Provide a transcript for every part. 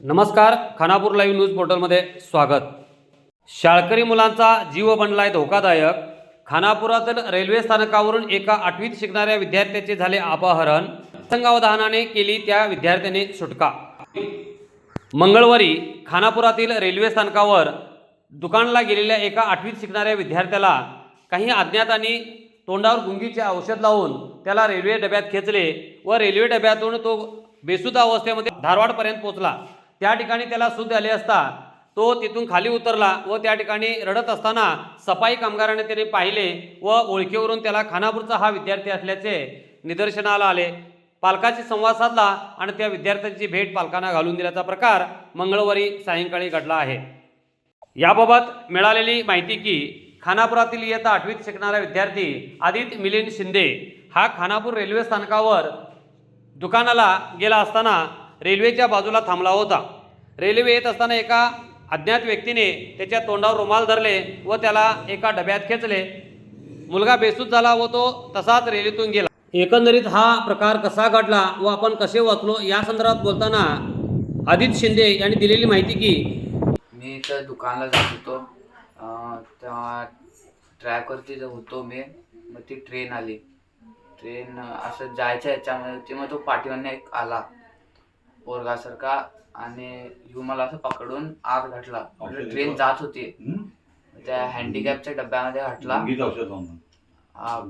नमस्कार Khanapur live news पोर्टलमध्ये स्वागत. शाळकरी मुलांचा जीव बनलाय धोकादायक. खानापुरातील रेल्वे स्थानकावरून एका आठवीत शिकणाऱ्या विद्यार्थ्याचे झाले अपहरण. संघावधानाने केली त्या विद्यार्थ्याने सुटका. मंगळवारी खानापुरातील रेल्वे स्थानकावर दुकानला गेलेल्या एका आठवीत शिकणाऱ्या विद्यार्थ्याला काही अज्ञातांनी तोंडावर गुंगीचे औषध लावून त्याला रेल्वे डब्यात खेचले व रेल्वे डब्यातून तो बेसुद्ध अवस्थेमध्ये धारवाडपर्यंत पोहोचला. त्या ठिकाणी त्याला सूद आले असता तो तिथून खाली उतरला व त्या ठिकाणी रडत असताना सफाई कामगाराने त्याने पाहिले व ओळखीवरून त्याला खानापूरचा हा विद्यार्थी असल्याचे निदर्शनाला आले. पालकाशी संवाद साधला आणि त्या विद्यार्थ्यांची भेट पालकांना घालून दिल्याचा प्रकार मंगळवारी सायंकाळी घडला आहे. याबाबत मिळालेली माहिती की खानापुरातील इयत्ता आठवीत शिकणारा विद्यार्थी आदित्य मिलिंद शिंदे हा खानापूर रेल्वे स्थानकावर दुकानाला गेला असताना रेल्वेच्या बाजूला थांबला होता. रेल्वे येत असताना एका अज्ञात व्यक्तीने त्याच्या तोंडावर रुमाल धरले व त्याला एका डब्यात खेचले. मुलगा बेसूत झाला व तो तसाच रेल्वेतून गेला. एकंदरीत हा प्रकार कसा घडला व आपण कसे वाचलो या संदर्भात बोलताना आदित्य शिंदे यांनी दिलेली माहिती की मी तर दुकानला जात होतो. तेव्हा ट्रॅकवरती जो होतो मी मग ती ट्रेन आली. ट्रेन असं जायच्या ह्याच्यामध्ये ते मग तो पाठीवरने एक आला. पोरगासारखा आणि ह्यू मला असं पकडून आत घातला. ट्रेन जात होती. त्या हँडिकॅपच्या डब्यामध्ये घातला. हा.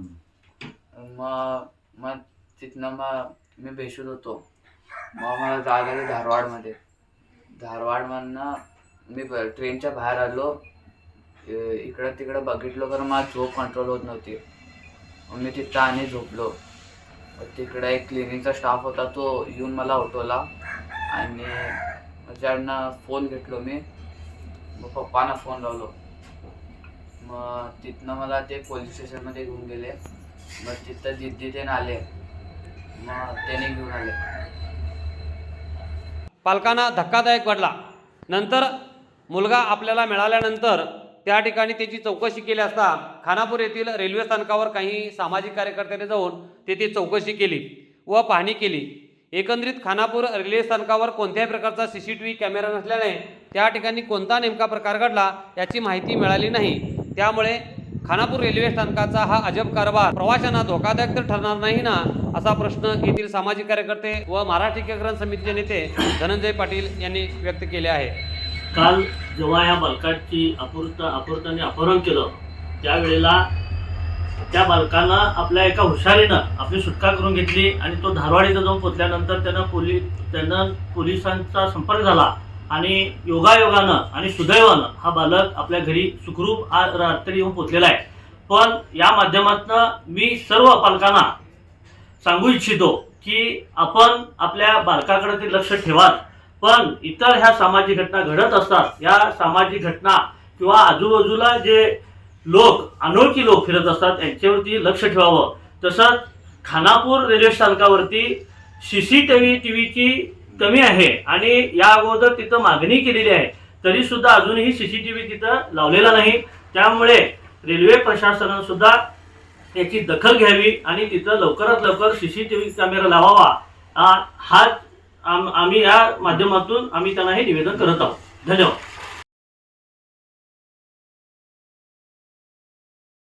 मग मग तिथनं मग मी बेशुद्ध होतो. मग मला जायला लागली धारवाडमध्ये. धारवाडमधनं मी ट्रेनच्या बाहेर आलो. इकडं तिकडं बघितलं कारण मला झोप कंट्रोल होत नव्हती. मग मी तिथं आणि झोपलो. तिकडं एक क्लिनिकचा स्टाफ होता तो येऊन मला उठवला. आणि माझ्याकडनं फोन घेतलो मी मग पप्पांना फोन लावलो. मग तिथनं मला ते पोलीस स्टेशनमध्ये घेऊन गेले. मग तिथं दिद्दी ते आले. मग त्याने घेऊन आले. पालकांना धक्कादायक वाटला. नंतर मुलगा आपल्याला मिळाल्यानंतर त्या ठिकाणी त्याची चौकशी केली असता खानापूर येथील रेल्वे स्थानकावर काही सामाजिक कार्यकर्त्यांनी जाऊन तेथे चौकशी केली व पाहणी केली. एकंदरीत खानापूर रेल्वे स्थानकावर कोणत्याही प्रकारचा C C T V camera नसल्याने त्या ठिकाणी कोणता नेमका प्रकार घडला याची माहिती मिळाली नाही. त्यामुळे खानापूर रेल्वे स्थानकाचा हा अजब कारभार प्रवाशांना धोकादायक तर ठरणार नाही ना असा प्रश्न येथील सामाजिक कार्यकर्ते व मराठी एकीकरण समितीचे नेते धनंजय पाटील यांनी व्यक्त केले आहे. काल जेव्हा या बालकाची अपूर्त अपूर्ताने अपहरण केलं त्यावेळेला त्या बालकानं आपल्या एका हुशारीनं आपली सुटका करून घेतली आणि तो धारवाड इथं जाऊन पोचल्यानंतर त्यानं पोलीस त्यानं पोलिसांचा संपर्क झाला आणि योगायोगानं आणि सुदैवानं हा बालक आपल्या घरी सुखरूप आज रात्री येऊन पोचलेला आहे. पण या माध्यमातून मी सर्व पालकांना सांगू इच्छितो की आपण आपल्या बालकाकडे ते लक्ष ठेवा पण इतर ह्या सामाजिक घटना घडत असतात. या सामाजिक घटना किंवा आजूबाजूला जे लोक अनोळखी लोक फिरत असतात यांच्यावरती लक्ष ठेवावं. तसंच Khanapur railway स्थानकावरती C C T V T व्हीची कमी आहे आणि या अगोदर तिथं मागणी केलेली आहे. तरी सुद्धा अजूनही सी सी टी व्ही तिथं लावलेला नाही. त्यामुळे रेल्वे प्रशासनानं सुद्धा याची दखल घ्यावी आणि तिथं लवकरात लवकर C C T V camera लावावा. हा हाच आम- आम्ही या माध्यमातून आम्ही त्यांना हे निवेदन करत आहोत. धन्यवाद.